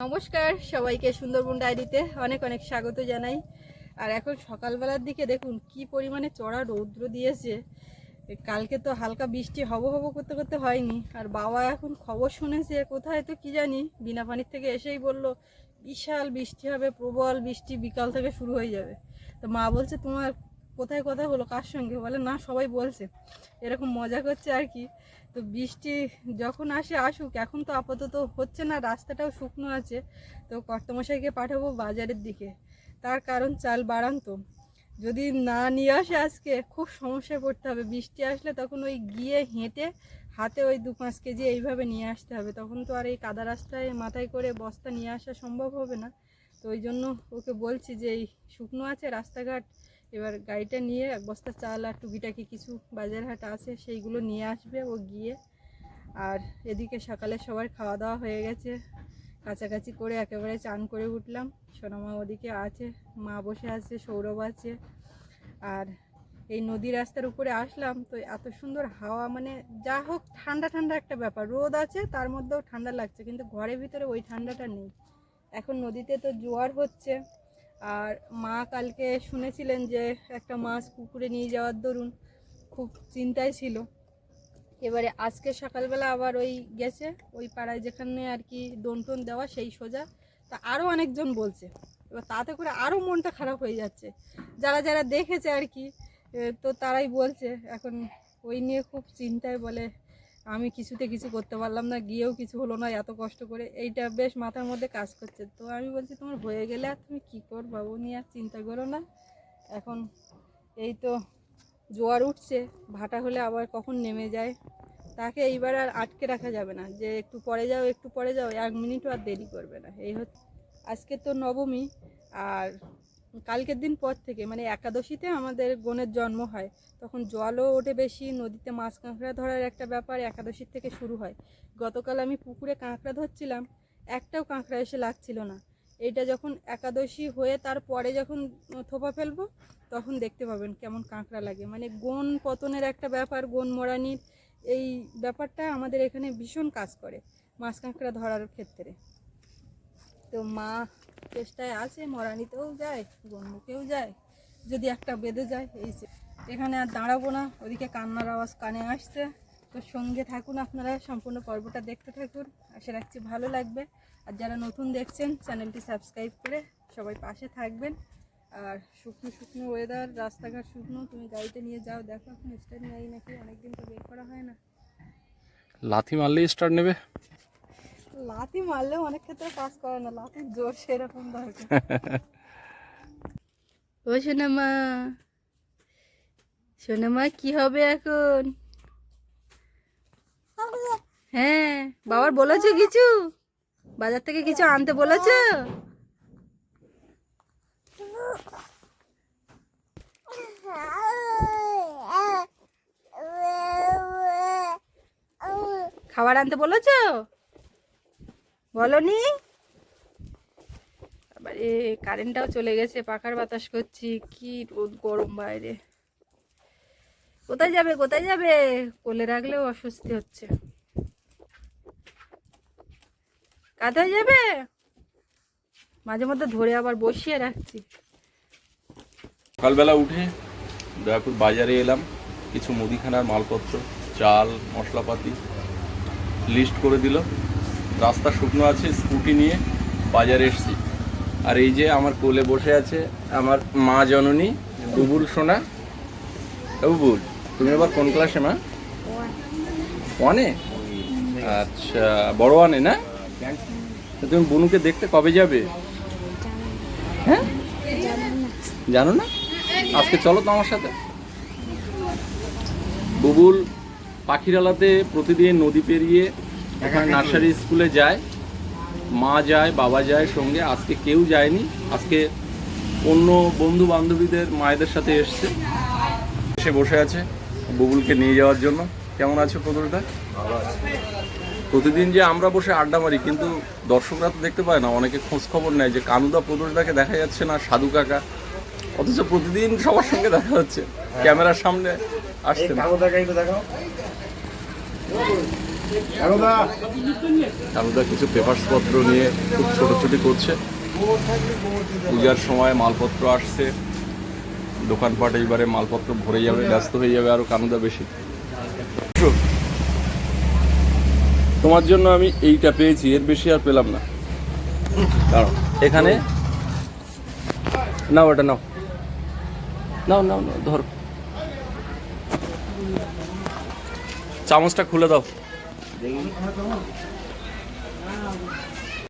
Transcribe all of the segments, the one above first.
নমস্কার, সবাইকে সুন্দরবন ডায়েরিতে অনেক অনেক স্বাগত জানাই। আর এখন সকালবেলার দিকে দেখুন কি পরিমাণে চড়া রৌদ্র দিয়েছে। কালকে তো হালকা বৃষ্টি হব হব করতে করতে হয়নি। আর বাবা এখন খবর শুনেছে, কোথায় তো কি জানি, বিনা পানির থেকে এসেই বলল, বিশাল বৃষ্টি হবে, প্রবল বৃষ্টি বিকাল থেকে শুরু হয়ে যাবে। তো মা বলছে, তোমার কোথায় কথা হলো, কার সঙ্গে? বলে, না, সবাই বলছে। এরকম মজা করছে আর কি। তো বৃষ্টি যখন আসে, আসুক। এখন তো আপাতত হচ্ছে না, রাস্তাটাও শুকনো আছে। তো কর্তমশাইকে পাঠাবো বাজারের দিকে। তার কারণ চাল বাড়ান তো। যদি না নিয়ে আসে আজকে, খুব সমস্যায় পড়তে হবে। বৃষ্টি আসলে তখন ওই গিয়ে হেঁটে হাতে ওই দু পাঁচ কেজি এইভাবে নিয়ে আসতে হবে। তখন তো আর এই কাদা রাস্তায় মাথায় করে বস্তা নিয়ে আসা সম্ভব হবে না। তো ওই জন্য ওকে বলছি যে, এই শুকনো আছে রাস্তাঘাট এবার গাড়িটা নিয়ে এক বস্তা চাল আর টুকিটাকি কিছু বাজার হাট আছে, সেইগুলো নিয়ে আসবে ও গিয়ে। আর এদিকে সকালে সবার খাওয়া দাওয়া হয়ে গেছে। কাছাকাছি করে একেবারে চান করে উঠলাম। সোনামা ওদিকে আছে, মা বসে আছে, সৌরভ আছে। আর এই নদী রাস্তার উপরে আসলাম তো এত সুন্দর হাওয়া মানে যা হোক ঠান্ডা ঠান্ডা একটা ব্যাপার। রোদ আছে, তার মধ্যেও ঠান্ডা লাগছে, কিন্তু ঘরের ভিতরে ওই ঠান্ডাটা নেই। এখন নদীতে তো জোয়ার হচ্ছে। আর মা কালকে শুনেছিলেন যে একটা মাছ পুকুরে নিয়ে যাওয়ার দরুন খুব চিন্তায় ছিল। এবারে আজকে সকালবেলা আবার ওই গেছে, ওই পাড়ায় যেখানে আর কি দোন টোন দেওয়া সেই সোজা। তা আরও অনেকজন বলছে। এবার তাতে করে আরও মনটা খারাপ হয়ে যাচ্ছে। যারা যারা দেখেছে আর কি তো তারাই বলছে, এখন ওই নিয়ে খুব চিন্তায় বলে আমি কিছুতে কিছু করতে পারলাম না, গিয়েও কিছু হলো না, এত কষ্ট করে। এইটা বেশ মাথার মধ্যে কাজ করছে। তো আমি বলছি, তোমার হয়ে গেলে আর তুমি কী করবা ও নিয়ে? আর চিন্তা করো না। এখন এই তো জোয়ার উঠছে, ভাটা হলে আবার কখন নেমে যায়? তাকে এইবার আর আটকে রাখা যাবে না। যে একটু পরে যাও, একটু পরে যাও, এক মিনিটও আর দেরি করবে না। এই হচ্ছে, আজকে তো নবমী, আর কালকের দিন পর থেকে মানে একাদশীতে আমাদের বোনের জন্ম হয়, তখন জলও ওঠে বেশি, নদীতে মাছ কাঁকড়া ধরার একটা ব্যাপার একাদশীর থেকে শুরু হয়। গতকাল আমি পুকুরে কাঁকড়া ধরছিলাম, একটাও কাঁকড়া এসে লাগছিল না। এইটা যখন একাদশী হয়ে তারপরে যখন থোপা ফেলব, তখন দেখতে পাবেন কেমন কাঁকড়া লাগে। মানে গন পতনের একটা ব্যাপার গন মরানির এই ব্যাপারটা আমাদের এখানে ভীষণ কাজ করে, মাছ কাঁকড়া ধরার ক্ষেত্রে। তো মা চেষ্টায় আছে, মরানিতেও যায় গনমুখেও যায়, যদি একটা বেঁধে যায়, এই। এখানে আর দাঁড়াবো না, ওদিকে কান্নার আওয়াজ কানে আসছে। তো সঙ্গে থাকুন আপনারা, সম্পূর্ণ পর্বটা দেখতে থাকুন। আশা রাখছি ভালো লাগবে। আর যারা নতুন দেখছেন, চ্যানেলটি সাবস্ক্রাইব করে সবাই পাশে থাকবেন। আর শুকনো শুকনো ওয়েদার রাস্তাঘাট শুকনো, তুমি গাড়িতে নিয়ে যাও, দেখো এখন স্টার্ট নেই নাকি, অনেকদিন তো বের করা হয় না। লাথি মারলেই স্টার্ট নেবে। লাথি মারলেও অনেক ক্ষেত্রে কাজ করে না, লাথির জোর সেরকম দরকার ও সোনামা সোনামা, কি হবে এখন? হ্যাঁ বাবার বলেছ কিছু? বাজার থেকে কিছু আনতে বলেছ? খাবার আনতে বলেছ? বলনি? আবার এ কারেন্টটাও চলে গেছে, পাখার বাতাস করছি, কি রোদ গরম বাইরে। কোথায় যাবে কোথায় যাবে? কোলে রাখলেও অস্বস্তি হচ্ছে। কাঁথায় যাবে? মাঝে মধ্যে ধরে আবার বসিয়ে রাখছি। সকালবেলা উঠে দয়াপুর বাজারে এলাম, কিছু মুদিখানার মালপত্র, চাল, মশলাপাতি লিস্ট করে দিল। রাস্তা শুকনো আছে, স্কুটি নিয়ে বাজারে এসছি। আর এই যে আমার কোলে বসে আছে আমার মা জননী, বুবুল সোনা। বুবুল, তুমি এবার কোন ক্লাসে মা? ওয়ানে? আচ্ছা বড় ওয়ানে না? তুমি বনুকে দেখতে কবে যাবে? হ্যাঁ? জানো না? আজকে চলো তো আমার সাথে। বুবুল পাখিরালাতে প্রতিদিন নদী পেরিয়ে এখানে নার্সারি স্কুলে যায় মা যায় বাবা যায় সঙ্গে আজকে কেউ যায়নি আজকে অন্য বন্ধু বান্ধবীদের মায়েদের সাথে এসছে। এসে বসে আছে বুবুলকে নিয়ে যাওয়ার জন্য। কেমন আছো প্রদুলদা প্রতিদিন যে আমরা বসে আড্ডা মারি কিন্তু দর্শকরা তো দেখতে পায় না অনেকে খোঁজ খবর নেয় যে কানুদা প্রদোষদাকে দেখা যাচ্ছে না সাধু কাকা। অথচ প্রতিদিন সবার সঙ্গে দেখা হচ্ছে ক্যামেরার সামনে আসছে না। কানুদা কিছু পেপারস পত্র নিয়ে খুব ছোটোছুটি করছে। পূজার সময় মালপত্র আসছে। দোকানপাট এইবারে মালপত্র ভরে যাবে, ব্যস্ত হয়ে যাবে আরও কানুদা বেশি। তোমার জন্য আমি এইটা পেয়েছি, এর বেশি আর পেলাম না। কারণ এখানে? নাও এটা, নাও। নাও নাও নাও, ধর। চামচটা খুলে দাও।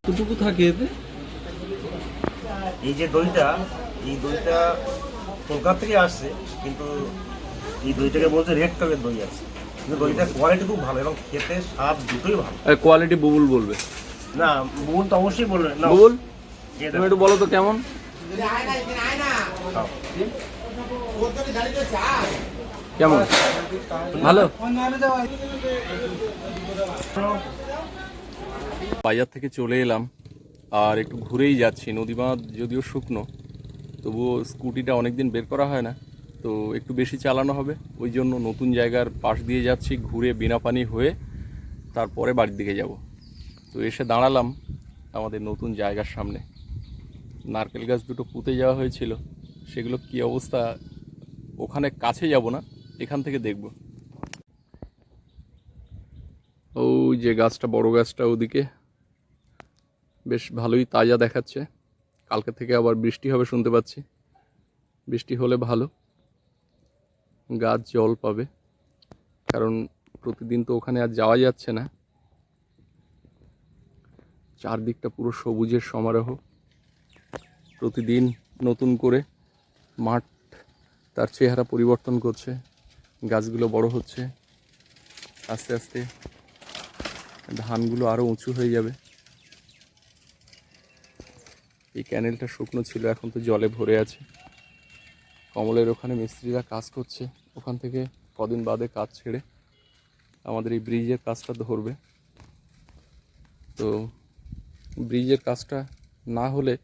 কতটুকু থাকে এতে? এই যে দইটা এই দইটা কলকাতা থেকে আসছে কিন্তু এই দইটাকে বলতে রেড কাপের দই আছে। কিন্তু দইটার কোয়ালিটি খুব ভালো এবং খেতে স্বাদ দুটোই ভালো। কোয়ালিটি বুবুল বলবে। না বুবুল তো অবশ্যই বলবে। না বুবুল তুমি একটু বলো তো কেমন? কেমন? ভালো? বাজার থেকে চলে এলাম আর একটু ঘুরেই যাচ্ছি। নদী বাঁধ যদিও শুকনো, তবুও স্কুটিটা অনেকদিন বের করা হয় না, তো একটু বেশি চালানো হবে। ওই জন্য নতুন জায়গার পাশ দিয়ে যাচ্ছি, ঘুরে বিনা পানি হয়ে তারপরে বাড়ির দিকে যাব। তো এসে দাঁড়ালাম আমাদের নতুন জায়গার সামনে। নারকেল গাছ দুটো পুঁতে যাওয়া হয়েছিল, সেগুলো কি অবস্থা? ওখানে কাছে যাব না, এখান থেকে দেখব। ওই যে গাছটা, বড় গাছটা ওদিকে বেশ ভালোই তাজা দেখাচ্ছে। কালকে থেকে আবার বৃষ্টি হবে শুনতে পাচ্ছি। বৃষ্টি হলে ভালো। গাছ জল পাবে। কারণ প্রতিদিন তো ওখানে আর যাওয়া যাচ্ছে না। চারদিকটা পুরো সবুজের সমারোহ। প্রতিদিন নতুন করে মাঠ তার চেহারা পরিবর্তন করছে। গাছগুলো বড় হচ্ছে। আস্তে আস্তে ধানগুলো আরও উঁচু হয়ে যাবে। এই ক্যানেলটা শুকনো ছিল, এখন তো জলে ভরে আছে। কমলের ওখানে মিস্ত্রিরা কাজ করছে, ওখান থেকে কদিন বাদে কাজ ছেড়ে আমাদের এই ব্রিজের কাজটা ধরবে। তো ব্রিজের কাজটা না হলে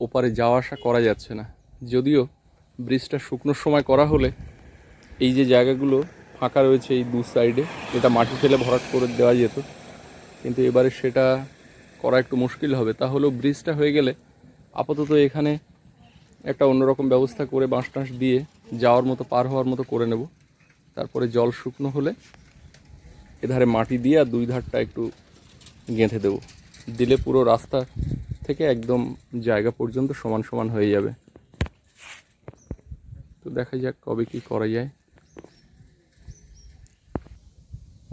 ওপারে যাওয়া আসা করা যাচ্ছে না। যদিও ব্রিজটা শুকনোর সময় করা হলে এই যে জায়গাগুলো ফাঁকা রয়েছে এই দু সাইডে এটা মাটি ফেলে ভরাট করে দেওয়া যেত। কিন্তু এবারে সেটা করা একটু মুশকিল হবে। তাহলেও ব্রিজটা হয়ে গেলে আপাতত এখানে একটা অন্যরকম ব্যবস্থা করে বাঁশ টাঁশ দিয়ে যাওয়ার মতো, পার হওয়ার মতো করে নেব। তারপরে জল শুকনো হলে এধারে মাটি দিয়ে আর দুই ধারটা একটু গেঁথে দেবো। দিলে পুরো রাস্তা থেকে একদম জায়গা পর্যন্ত সমান সমান হয়ে যাবে। তো দেখা যাক কবে কি করা যায়।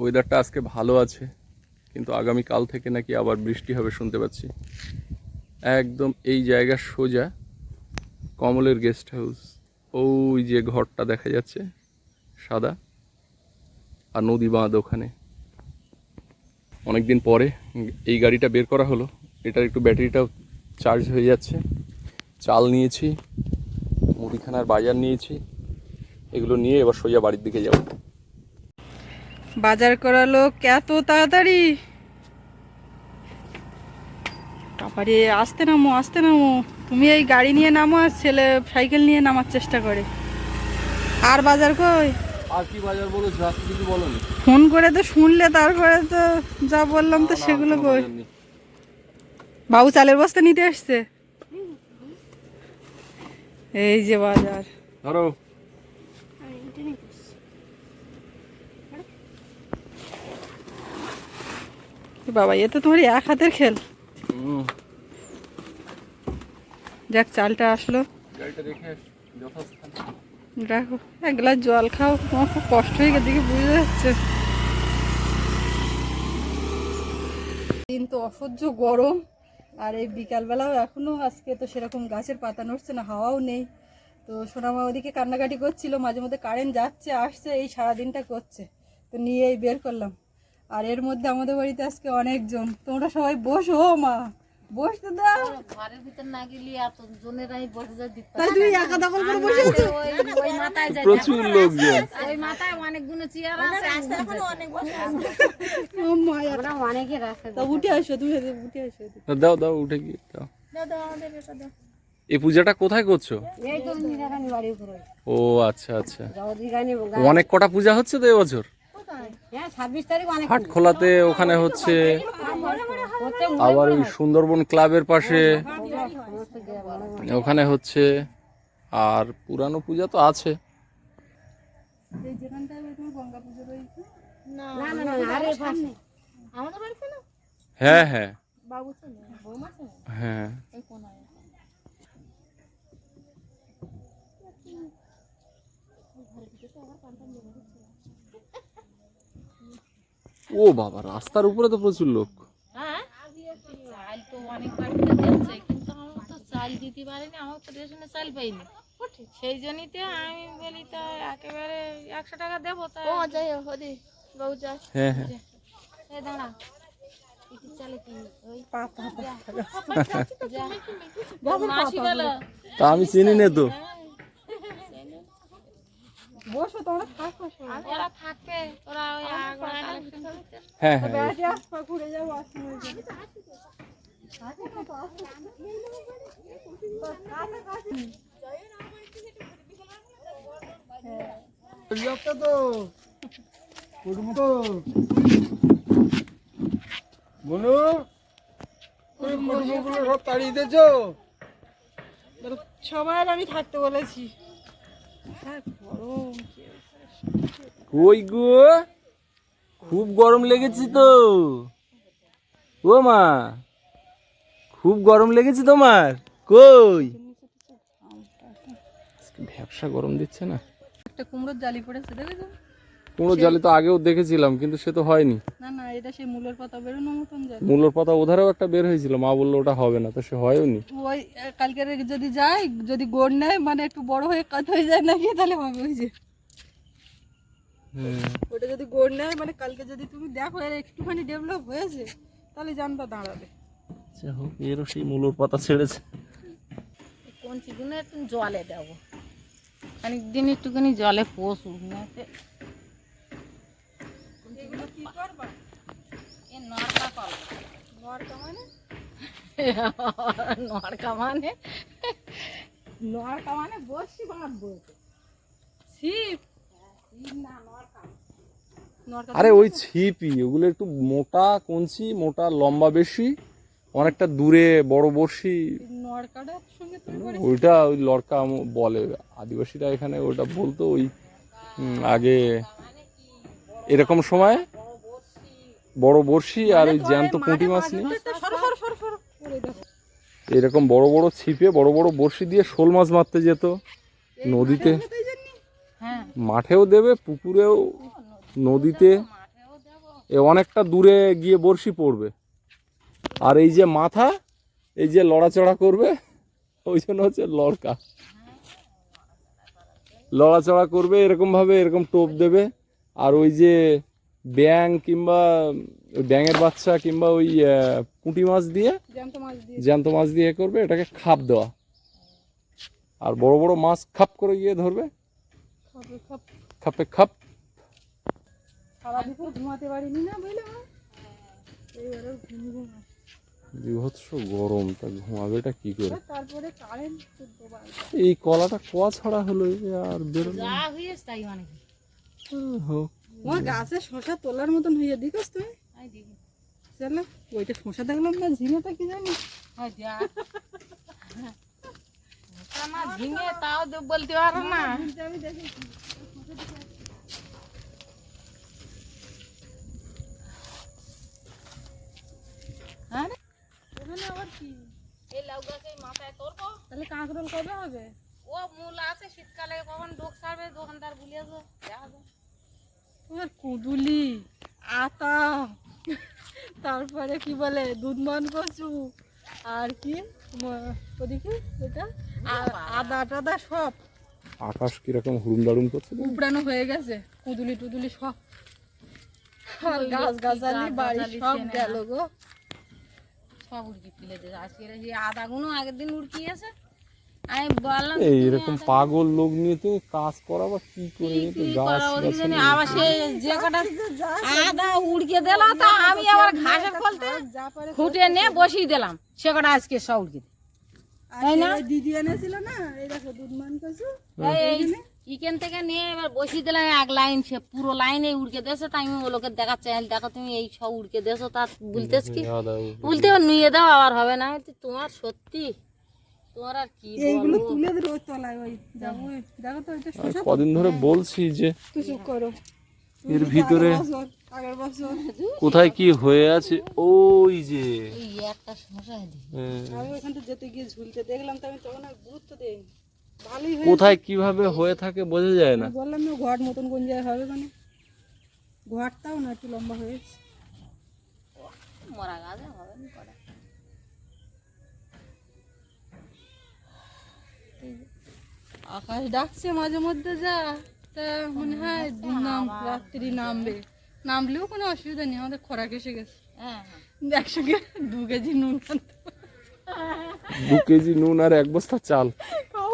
ওয়েদারটা আজকে ভালো আছে, কিন্তু আগামী কাল থেকে নাকি আবার বৃষ্টি হবে শুনতে পাচ্ছি। একদম এই জায়গার সোজা কমলের গেস্ট হাউস ওই যে ঘরটা দেখা যাচ্ছে, সাদা, আর নদী বাঁধ ওখানে। অনেকদিন পরে এই গাড়িটা বের করা হলো। এটার একটু ব্যাটারিটাও চার্জ হয়ে যাচ্ছে। চাল নিয়েছি, মুদিখানার বাজার নিয়েছি। এগুলো নিয়ে এবার সোজা বাড়ির দিকে যাব। বাজার করা লোক এত তাড়াতাড়ি। বাবারে আসতে নামো আসতে নামো। তুমি এই গাড়ি নিয়ে নামো আর ছেলে সাইকেল নিয়ে নামার চেষ্টা করে। আর বাজার কই? আর কি বাজার বলেছ? কিছু বলনি ফোন করে তো শুনলে তারপরে তো যা বললাম তো সেগুলো কই? বাবু চালের বস্তা নিতে আসছে। এই যে বাজার। ধরো। বাবা এ তো তোমার এক হাতের খেল। যাক চালটা আসলো। দেখো এক গ্লাস জল খাও তোমার খুব কষ্ট হয়ে গেছে দেখে বুঝে যাচ্ছে। দিন তো অসহ্য গরম আর এই বিকালবেলাও এখনও আজকে তো সেরকম গাছের পাতা নড়ছে না হাওয়াও নেই। তো সোনামা ওদিকে কান্নাকাটি করছিল মাঝে মধ্যে কারেন্ট যাচ্ছে আসছে এই সারাদিনটা করছে। তো নিয়েই বের করলাম। আর এর মধ্যে আমাদের বাড়িতে আজকে অনেকজন। তোমরা সবাই বসো মা। বসতে দাও। ঘরের ভিতর না গেলে এত জনেরাই বসে যায় দিতে তাই তুমি একা দখল করে বসে আছো? ওই ওই মাথায় যায় প্রচুর লোকজন। ওই মাথায় অনেকগুলো চেয়ার আছে। ও মা আমরা অনেকে রাখে তা উঠে আসো তুমি উঠে আসো দাও দাও উঠে গিয়ে দাও। এই পূজাটা কোথায় করছ? এই তো নিরাগানি বাড়ি ও আচ্ছা আচ্ছা। অনেক কটা পূজা হচ্ছে তো এবছর হ্যাঁ ছাব্বিশ তারিখ অনেক হাট খোলাতে ওখানে হচ্ছে আবার ওই সুন্দরবন ক্লাবের পাশে। ওখানে হচ্ছে আর পুরানো পূজা তো আছে। হ্যাঁ হ্যাঁ। তোমার গঙ্গা পুজো রয়েছে না না না আরে পাশে আমাদের বাড়িতে না হ্যাঁ হ্যাঁ বাবু তো নেই। বৌমা আছে না? হ্যাঁ ওই কোনায় ও বাবা রাস্তার উপরে তো প্রচুর লোক হ্যাঁ চাল তো অনেক বাড়িতে দিচ্ছে কিন্তু আমার তো চাল দিতে পারিনি আমার তো রেশনে চাল পাইনি সেই জন্যই তো আমি বলি তো একেবারে একশো টাকা দেবো তা যাই হদি বাবু যাই হ্যাঁ হ্যাঁ এই দাঁড়া তা আমি চিনি না তো বসো তোমরা থাকো ওরা থাকবে ওরা ওই হ্যাঁ হ্যাঁ। বেড়াতে আসবা ঘুরে যাব সবাই আমি থাকতে বলেছি। কই গো? খুব গরম লেগেছে তো। ও মা, খুব গরম লেগেছে তোমার? কই? ভ্যাবসা গরম দিচ্ছে না। একটা কুমড়োর জালি পড়েছে, দেখেছ? কোনো জালে তো আগেও দেখেছিলাম কিন্তু সে তো হয়নি। না না এটা সেই মূলের পাতা বেরোনোর মতন জালি। মূলর পাতা ওধারেও একটা বের হয়েছিল মা বলল ওটা হবে না তো সে হয়ওনি। ওই কালকের যদি যায় যদি গোড় নেয় মানে একটু বড় হয়ে কাত হয়ে যায় নাকি তাহলে হবে ওই যে। ওটা যদি গোড় নেয় মানে কালকে যদি তুমি দেখো এর একটুখানি ডেভেলপ হয়েছে তাহলে জানবা দাঁড়াবে। আচ্ছা হোক এরও সেই মূলর পাতা ছেড়েছে। কোন চিগুনে একটু জলে দেবো। খানিক দিন একটুখানি জলে মানে মানে বাঁধবো ছিপ আরে ওই ছিপই ওগুলো একটু মোটা কঞ্চি, মোটা লম্বা বেশি, অনেকটা দূরে বড় বড়শি। ওইটা ওই লড়কা বলে, আদিবাসীরা এখানে ওটা বলতো ওই আগে এরকম সময়? বড় বড়শি আর ওই জ্যান্ত পুঁটি মাছ নিয়ে? এরকম বড় বড় ছিপে বড় বড় বড়শি দিয়ে শোল মাছ মারতে যেত নদীতে। হ্যাঁ। মাঠেও দেবে পুকুরেও নদীতে। এ অনেকটা দূরে গিয়ে বড়শি পড়বে। আর এই যে মাথা এই যে লড়াচড়া করবে ওই জন্য হচ্ছে লড়কা। লড়াচড়া করবে এরকম ভাবে এরকম টোপ দেবে। আর ওই যে ব্যাং কিংবা ওই ব্যাঙের বাচ্চা কিংবা ওই পুঁটি মাছ দিয়ে জ্যান্ত মাছ দিয়ে। করবে এটাকে খাপ দেওয়া। আর বড় বড় মাছ খাপ করে গিয়ে ধরবে। খাপে খাপ। বিভৎস গরম তা ঘুমাবে এটা কি করে? এই কলাটা কোয়া ছাড়া হলো আর বেরোলো হোক। আমার গাছে শশা তোলার মতন হয়ে দিকস তুমি আই চলো ওইটা শশা দেখলাম না ঝিঙেটা কি জানি? ঝিঙে তাও বলতে পারো না। আমি দেখি হ্যাঁ তাহলে কাঁকরোল কবে হবে? ও মূল আছে শীতকালে কখন ডোক ছাড়বে দোকানদার বলিয়েছো দেখা যাবে কুদুলি আতা তারপরে কি বলে দুধমান কচু আর কি ওদিকে ওটা আদা টাদা সব। আকাশ কীরকম হুড়ুম করছে? উপড়ানো হয়ে গেছে কুদুলি টুদুলি সব। আর গাছ গাছালি বাড়ি সব গেল গো। সব উড়কি ফেলে দিয়েছে। আজকে আদাগুলো আগের দিন উড়কিয়েছে আমি বললাম এই এরকম পাগল লোক নিয়ে তুমি কাজ করাবা কি করে? গাছ আবার সে যে কটা আদা উড়কে দিল তা আমি আবার ঘাসের ফলতে খুঁটে নিয়ে বসিয়ে দিলাম। সে কটা আজকে সব উড়কে। আর এই দিদি এনেছিল না এই দেখো কচু এই এখান থেকে নিয়ে এবার বসিয়ে দিলাম এক লাইন সে পুরো লাইনে উড়কে দিয়েছে। তাই আমি ওলোকে দেখাচ্ছি দেখো তুমি এই সব উড়কে দিয়েছ তা বলতেছ কি? বলতে নুয়ে দাও আবার হবে না। তোমার সত্যি? তোমার আর কি এইগুলো তুলে দেবে ওই তলায় ওই দেখো দেখো তো ওইটা শসা কদিন ধরে বলছি যে করো। এর ভিতরে আগের বছর কোথায় কি হয়ে আছে ওই যে। একটা দিই হ্যাঁ। আমি যেতে গিয়ে ঝুলতে দেখলাম তো আমি তখন আর গুরুত্ব ভালোই কোথায় কীভাবে হয়ে থাকে বোঝা যায় না। বললাম না ঘর মতন কোন জায়গায় হবে মানে? ঘরটাও না একটু লম্বা হয়েছে। মরা গাছে হবে না কটা আকাশ ডাকছে মাঝে মধ্যে যা তা মনে হয় নাম রাত্রি নামবে। নামলেও কোনো অসুবিধা নেই আমাদের খরাক এসে গেছে। হ্যাঁ হ্যাঁ। একসঙ্গে দু কেজি নুন দু কেজি নুন আর এক বস্তা চাল। খাও।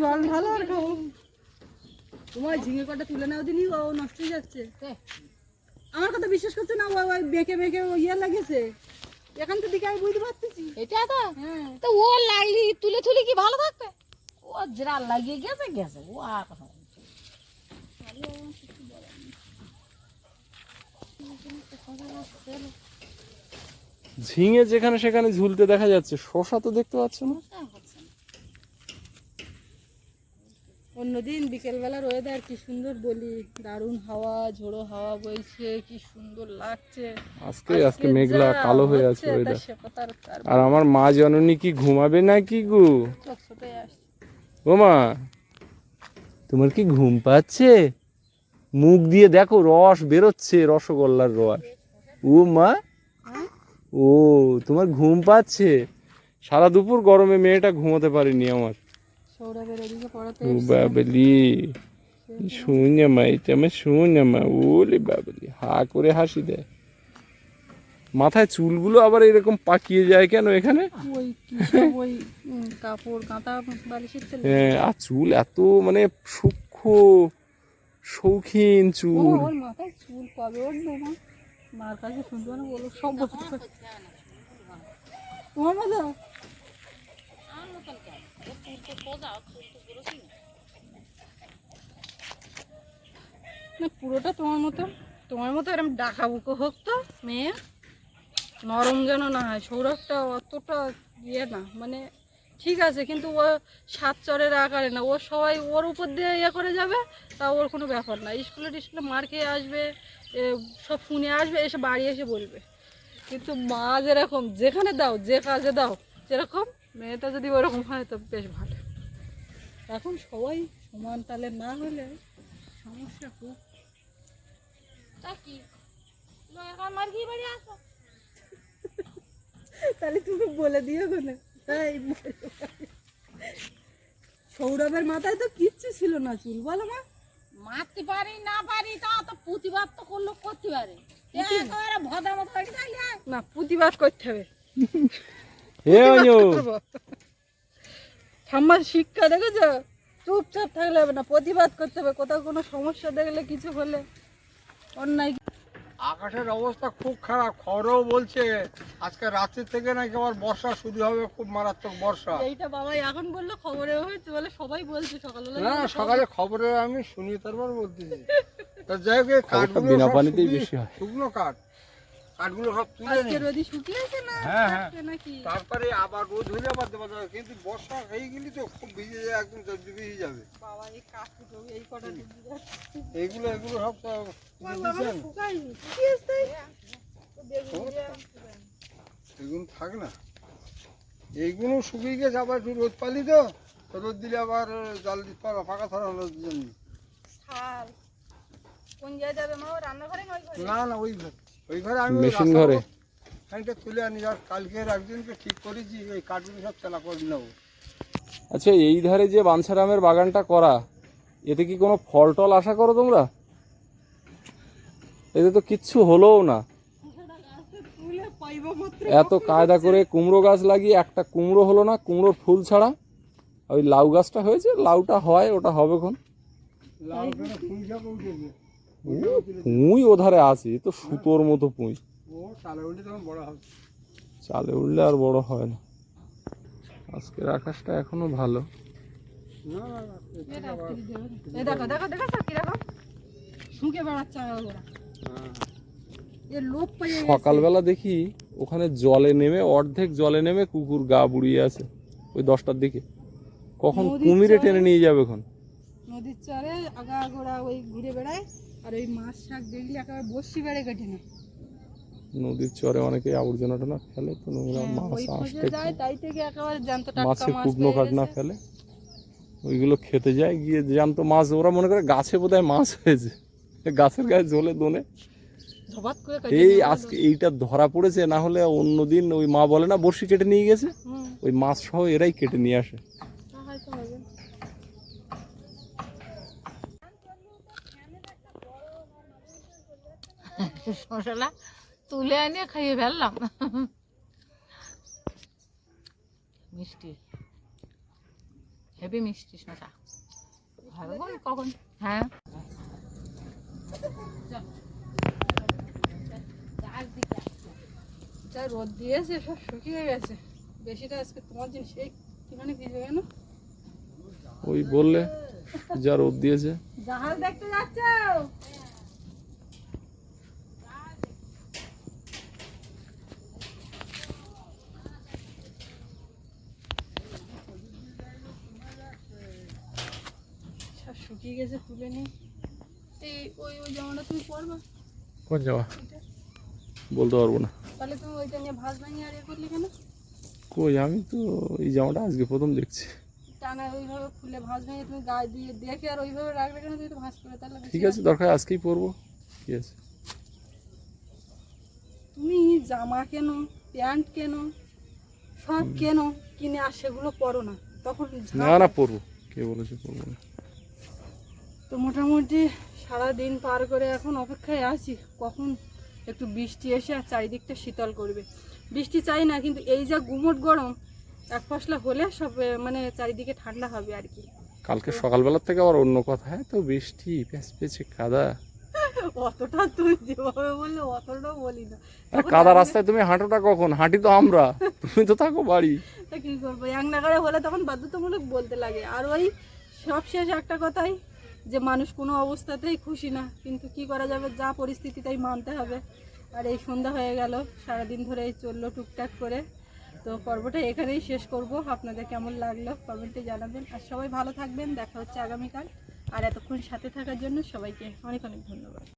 জল ঢালো আর খাও। তোমার ঝিঙে কটা তুলে নাও দিনি ও নষ্ট হয়ে যাচ্ছে। আমার কথা বিশ্বাস করছে না ওই বেঁকে বেঁকে ও ইয়ে লাগেছে এখান থেকে দিকে আমি বুঝতে পারতেছি। এটা তো? হ্যাঁ। তো ও লাগলি তুলে তুলে কি ভালো থাকবে? ও যেটা লাগিয়ে গেছে গেছে। ও আর কথা ঝিঙে যেখানে সেখানে ঝুলতে দেখা যাচ্ছে শশা তো দেখতে পাচ্ছ না? অন্যদিন বিকেলবেলার ওয়েদার কি সুন্দর বলি দারুণ হাওয়া ঝোড়ো হাওয়া বইছে কি সুন্দর লাগছে। আজকে আজকে মেঘলা কালো হয়ে আছে আর আমার মা জননী কি ঘুমাবে না কি গো আসছে। ও মা তোমার কি ঘুম পাচ্ছে? মুখ দিয়ে দেখো রস বেরোচ্ছে রসগোল্লার রস। ও মা ও তোমার ঘুম পাচ্ছে? সারা দুপুর গরমে মেয়েটা ঘুমোতে পারিনি আমার। বাবলি শূন্য মা এটা আমার শূন্য মা। ওলে বাবলি হা করে হাসি দেয়। মাথায় চুলগুলো আবার এরকম পাকিয়ে যায় কেন এখানে? ওই ওই কাপড় কাঁথা বালিশের হ্যাঁ, আর চুল এত মানে সূক্ষ্ম শৌখিন চুল। পুরোটা তোমার মতো তোমার মতো এরকম ডাকা বুকো হোক তো মেয়ে। নরম যেন না হয়, সৌরভটা অতটা ইয়ে না মানে ঠিক আছে, কিন্তু ও সাত চরের আকারে না, ও সবাই ওর উপর দিয়ে ইয়ে করে যাবে, তা ওর কোনো ব্যাপার না। স্কুলে টিস্কুলে মার খেয়ে আসবে সব শুনে আসবে, এসে বাড়ি এসে বলবে। কিন্তু মা যেরকম, যেখানে দাও, যে কাজে দাও, যেরকম, মেয়েটা যদি ওরকম হয় তো বেশ ভালো। এখন সবাই সমান তালে না হলে সমস্যা খুব। তা কি? লোকের কাছে মার খেয়ে বাড়ি আসো তাহলে তুমি বলে দিও গো না দাও। সৌরভের মাথায় তো কিচ্ছু ছিল না চুল বলো মা। মারতে পারি না পারি তা তো প্রতিবাদ তো করল করতে পারে। না প্রতিবাদ করতে হবে। হে ঠাম্মার শিক্ষা দেখেছ? চুপচাপ থাকলে হবে না প্রতিবাদ করতে হবে। কোথাও কোনো সমস্যা দেখলে কিছু হলে অন্যায় আকাশের অবস্থা খুব খারাপ খরও বলছে আজকে রাত্রি থেকে নাকি আবার বর্ষা শুরু হবে খুব মারাত্মক বর্ষা। এইটা বাবাই এখন বলল খবরে হয়েছে বলে সবাই বলছে সকালে না সকালে খবরে আমি শুনি তারপর বলতেছি। তা যাই হোক এই কাঠগুলো বিনা পানিতেই বেশি হয়। শুকনো কাঠ। কাঠগুলো সব তুলে নিই রোদি শুকিয়েছে না? হ্যাঁ, হ্যাঁ। নাকি? তারপরে আবার রোদ হলে আবার দেওয়া যাবে কিন্তু বর্ষা হয়ে গেলে তো খুব ভিজে যায় একদম জলদি ভিজে যাবে। বাবা এই তো এই কটা এইগুলো এগুলো সব এগুলো থাক না। এইগুলো শুকিয়ে গেছে আবার একটু রোদ পালি তো রোদ দিলে আবার জল দিতে পারব ফাঁকা জন্য ও রান্নাঘরে না না না ওই ঘরে। ওই ঘরে আমি ওই মেশিন ঘরে? খানিকটা তুলে আনি আর কালকে একদিনকে ঠিক করেছি এই কাঠগুলো সব চালা করে নেব। আচ্ছা এই ধারে যে বাঞ্ছারামের বাগানটা করা এতে কি কোনো ফল টল আশা করো তোমরা? এতে তো কিচ্ছু হলোও না। এত কায়দা করে কুমড়ো গাছ লাগিয়ে একটা কুমড়ো হলো না কুমড়োর ফুল ছাড়া। ওই লাউ গাছটা হয়েছে লাউটা হয় ওটা হবে কোন করে ফুল পুঁই ওধারে আছে তো সুতোর মতো পুঁই। চালে উঠলে আর বড় হয় না। আজকের আকাশটা এখনও ভালো। দেখো দেখো দেখো শুকে বেড়াচ্ছে। সকালবেলা দেখি ওখানে জলে নেমে অর্ধেক জলে নেমে কুকুর গা বুড়িয়ে আছে ওই দশটার দিকে। কখন কুমিরে টেনে নিয়ে যাবে এখন? নদীর চরে আগা গোড়া ওই ঘুরে বেড়ায়। আর ওই মাছ শাক দেখলে একেবারে বসি বেড়ে কেটে নেয় নদীর চরে অনেকে আবর্জনা টনা ফেলে তো নোংরা হ্যাঁ, মাছ আসতে যায় তাই থেকে একেবারে জ্যান্ত টাটকা মাছে মাছ কুটনো ফেলে ওইগুলো খেতে যায় গিয়ে জ্যান্ত মাছ ওরা মনে করে গাছে বোধহয় মাছ হয়েছে। গাছের গায়ে ঝোলে দোনে। এই আজকে এইটা ধরা পড়েছে না হলে অন্যদিন ওই মা বলে না বড়শি কেটে নিয়ে গেছে। ওই মাছ সহ এরাই কেটে নিয়ে আসে তা হয়তো হবে। মশলা তুলে এনে খাইয়ে ফেললাম। মিষ্টি। হেভি মিষ্টি শশা কখন? হ্যাঁ। যা রোদ দিয়েছে সব শুকিয়ে গেছে। বেশিটা আজকে তোমার জিনিস এই কিখানে ভিজে গেল? ওই বললে যা রোদ দিয়েছে। জাহাজ দেখতে যাচ্ছ? শুকিয়ে গেছে তুলে নি। এই ওই ওই জামাটা তুমি পরবা? কোন যাওয়া বলতে পারব না। তাহলে তুমি ওইটা নিয়ে ভাজ ভাঙিয়ে আর ইয়ে করলে কেন? কই আমি তো এই জামাটা আজকে প্রথম দেখছি। টানা ওইভাবে খুলে ভাজ ভেঙে তুমি গায়ে দিয়ে দেখে আর ওইভাবে রাখবে কেন? তুমি তো ভাজ করে তাহলে ঠিক আছে দরকার আজকেই পরবো। ঠিক আছে। তুমি জামা কেনো প্যান্ট কেনো সব কেনো কিনে আর সেগুলো পরো না। তখন না না পরবো। কে বলেছে পরবো না। তো মোটামুটি সারা দিন পার করে এখন অপেক্ষায় আছি। কখন একটু বৃষ্টি এসে আর চারিদিকটা শীতল করবে। বৃষ্টি চাই না কিন্তু এই যা গুমট গরম এক ফসলা হলে সব মানে চারিদিকে ঠান্ডা হবে আর কি। কালকে সকালবেলার থেকে আবার অন্য কথা। হ্যাঁ তো বৃষ্টি প্যাচ পেঁচে কাদা। অতটা তুমি যেভাবে বললে অতটাও বলি না। কাদা রাস্তায় তুমি হাঁটোটা কখন? হাঁটি তো আমরা। তুমি তো থাকো বাড়ি। তা কি করব? এক নাগারে হলে তখন বাধ্যতামূলক বলতে লাগে। আর ওই সব শেষ একটা কথাই যে মানুষ কোনো অবস্থাতেই খুশি না, কিন্তু কি করা যাবে, যা পরিস্থিতি তাই মানতে হবে। আর এই সন্ধ্যা হয়ে গেল, সারাদিন ধরে এই চলল টুকটাক করে। তো পর্বটা এখানেই শেষ করব। আপনাদের কেমন লাগল কমেন্টে জানাবেন। আর সবাই ভালো থাকবেন, দেখা হচ্ছে আগামীকাল। আর এতক্ষণ সাথে থাকার জন্য সবাইকে অনেক অনেক ধন্যবাদ।